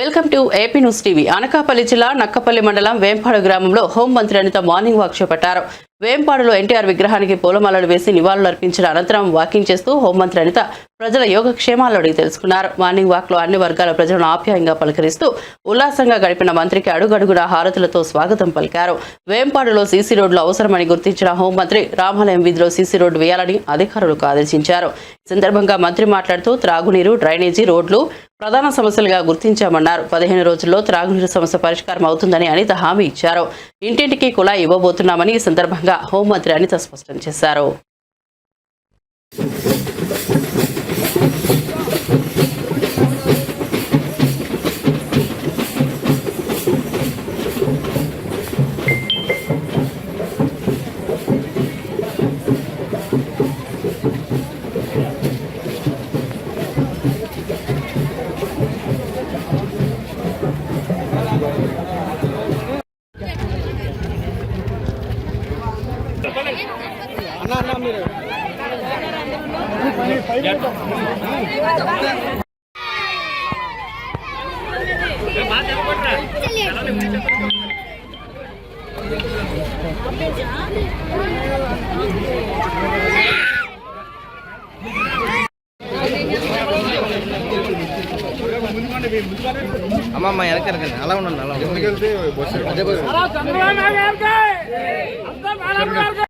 Welcome to AP news TV Anakapalli జిల్లా నక్కపల్లి మండలం వేంపాడు గ్రామంలో హోంమంత్రి అనిత మార్నింగ్ వాక్ చేపట్టారు. వేంపాడులో ఎన్టీఆర్ విగ్రహానికి పూలమాలలు వేసి నివాళులర్పించిన అనంతరం వాకింగ్ చేస్తూ హోంమంత్రి అనిత ప్రజల యోగక్షేమాలు అడిగి తెలుసుకున్నారు. మార్నింగ్ వాక్లో అన్ని వర్గాల ప్రజలను ఆప్యాయంగా పలకరిస్తూ ఉల్లాసంగా గడిపిన మంత్రికి అడుగడుగున హారతులతో స్వాగతం పలికారు. వేంపాడులో సీసీ రోడ్లు అవసరమని గుర్తించిన హోంమంత్రి రామాలయం వీధిలో సీసీ రోడ్డు వేయాలని అధికారులకు ఆదేశించారు. సందర్భంగా మంత్రి మాట్లాడుతూ త్రాగునీరు డ్రైనేజీ రోడ్లు ప్రధాన సమస్యలుగా గుర్తించామన్నారు. పదిహేను రోజుల్లో త్రాగునీరు సమస్య పరిష్కారం అవుతుందని అనిత హామీ ఇచ్చారు. ఇంటింటికి కులా ఇవ్వబోతున్నామని ఈ సందర్భంగా హోంమంత్రి అనిత స్పష్టం చేశారు. ஆமாம்மா எனக்கு இருக்கு நல்லா ஒன்றும் நல்லா ஒன்று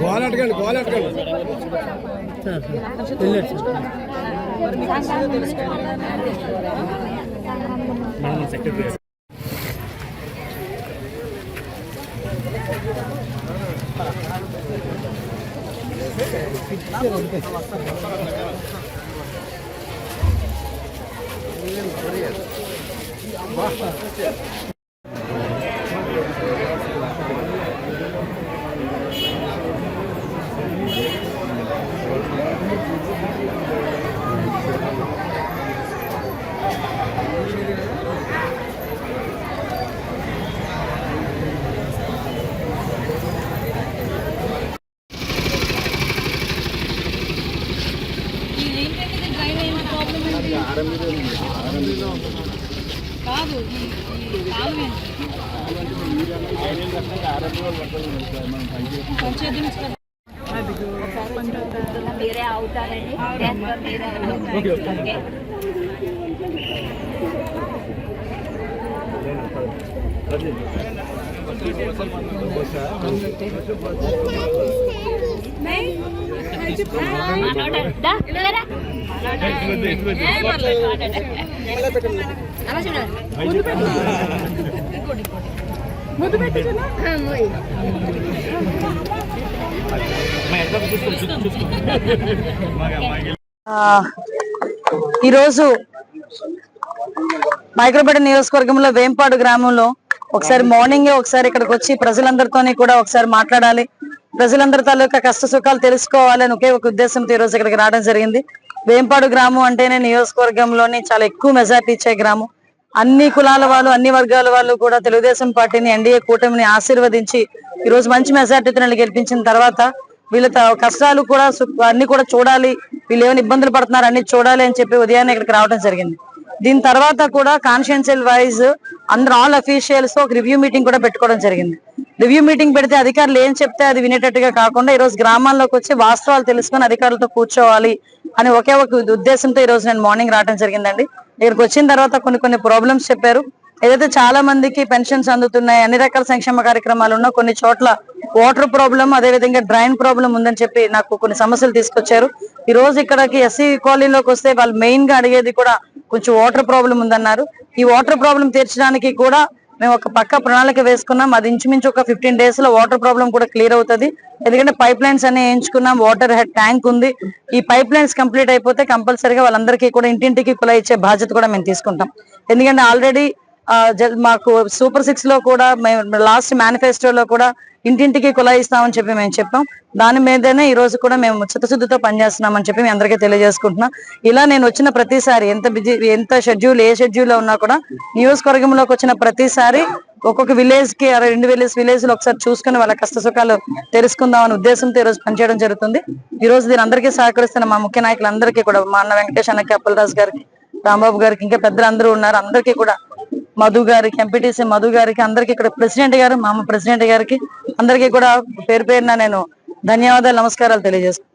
గోల అడగండి గోల అడగండి ఇదేంటంటే కాదు ఈ ఈ కాలువ ఏంటి? పంచాయతీ నుంచి కదా. మీరే అవుతారండి ట్రాన్స్ఫర్ మీరే ఈరోజు మైక్రోపేట నియోజకవర్గంలో వేంపాడు గ్రామంలో ఒకసారి మార్నింగే ఒకసారి ఇక్కడికి వచ్చి ప్రజలందరితోని కూడా ఒకసారి మాట్లాడాలి. ప్రజలందరి తాలూకా కష్ట సుఖాలు తెలుసుకోవాలని ఒకే ఒక ఉద్దేశంతో ఈ రోజు ఇక్కడికి రావడం జరిగింది. వేంపాడు గ్రామం అంటేనే నియోజకవర్గంలోని చాలా ఎక్కువ మెజార్టీ ఇచ్చే గ్రామం. అన్ని కులాల వాళ్ళు అన్ని వర్గాల వాళ్ళు కూడా తెలుగుదేశం పార్టీని ఎన్డీఏ కూటమిని ఆశీర్వదించి ఈ రోజు మంచి మెజార్టీతో వీళ్ళని గెలిపించిన తర్వాత వీళ్ళ త- కష్టాలు కూడా అన్ని కూడా చూడాలి. వీళ్ళు ఏమైనా ఇబ్బందులు పడుతున్నారు అన్ని చూడాలి అని చెప్పి ఉదయాన్నే ఇక్కడికి రావడం జరిగింది. దీని తర్వాత కూడా కాన్షియన్షియల్ వైజ్ అందరు ఆల్ అఫీషియల్స్ ఒక రివ్యూ మీటింగ్ కూడా పెట్టుకోవడం జరిగింది. రివ్యూ మీటింగ్ పెడితే అధికారులు ఏం చెప్తే అది వినేటట్టుగా కాకుండా ఈ రోజు గ్రామాల్లోకి వచ్చి వాస్తవాలు తెలుసుకొని అధికారులతో కూర్చోవాలి అని ఒకే ఒక ఉద్దేశంతో ఈ రోజు నేను మార్నింగ్ రావడం జరిగిందండి. ఇక్కడికి వచ్చిన తర్వాత కొన్ని కొన్ని ప్రాబ్లమ్స్ చెప్పారు. ఏదైతే చాలా మందికి పెన్షన్స్ అందుతున్నాయి అన్ని రకాల సంక్షేమ కార్యక్రమాలు ఉన్నా కొన్ని చోట్ల వాటర్ ప్రాబ్లం అదే విధంగా డ్రైన్ ప్రాబ్లం ఉందని చెప్పి నాకు కొన్ని సమస్యలు తీసుకొచ్చారు. ఈ రోజు ఇక్కడికి ఎస్సీ కాలనీలోకి వస్తే వాళ్ళు మెయిన్గా అడిగేది కూడా కొంచెం వాటర్ ప్రాబ్లం ఉందన్నారు. ఈ వాటర్ ప్రాబ్లం తీర్చడానికి కూడా మేము ఒక పక్క ప్రణాళిక వేసుకున్నాం. అది ఇంచుమించు ఒక ఫిఫ్టీన్ డేస్లో వాటర్ ప్రాబ్లం కూడా క్లియర్ అవుతుంది. ఎందుకంటే పైప్ లైన్స్ అన్ని వేయించుకున్నాం. వాటర్ హెడ్ ట్యాంక్ ఉంది. ఈ పైప్ లైన్స్ కంప్లీట్ అయిపోతే కంపల్సరీగా వాళ్ళందరికీ కూడా ఇంటింటికి కులా ఇచ్చే బాధ్యత కూడా మేము తీసుకుంటాం. ఎందుకంటే ఆల్రెడీ మాకు సూపర్ సిక్స్లో కూడా మేము లాస్ట్ మేనిఫెస్టోలో కూడా ఇంటింటికి కులాయిస్తామని చెప్పి మేము చెప్పాం. దాని మీదనే ఈ రోజు కూడా మేము చిత్తశుద్ధితో పనిచేస్తున్నామని చెప్పి మీ అందరికీ తెలియజేసుకుంటున్నాం. ఇలా నేను వచ్చిన ప్రతిసారి ఎంత బిజీ ఎంత షెడ్యూల్ ఏ షెడ్యూల్లో ఉన్నా కూడా నియోజకవర్గంలోకి వచ్చిన ప్రతిసారి ఒక్కొక్క విలేజ్కి రెండు విలేజ్ విలేజ్లో ఒకసారి చూసుకుని వాళ్ళ కష్ట సుఖాలు తెలుసుకుందాం అనే ఉద్దేశంతో ఈ రోజు పనిచేయడం జరుగుతుంది. ఈ రోజు దీని అందరికీ సహకరిస్తున్న మా ముఖ్య నాయకులందరికీ కూడా మా అన్న వెంకటేష్ అన్నకి అప్పలరాజు గారికి రాంబాబు గారికి ఇంకా పెద్దలు అందరూ ఉన్నారు. అందరికీ కూడా మధు గారికి ఎంపీటీసీ మధు గారికి అందరికి ఇక్కడ ప్రెసిడెంట్ గారు మా అమ్మ ప్రెసిడెంట్ గారికి అందరికీ కూడా పేరు పేరున నేను ధన్యవాదాలు నమస్కారాలు తెలియజేస్తాను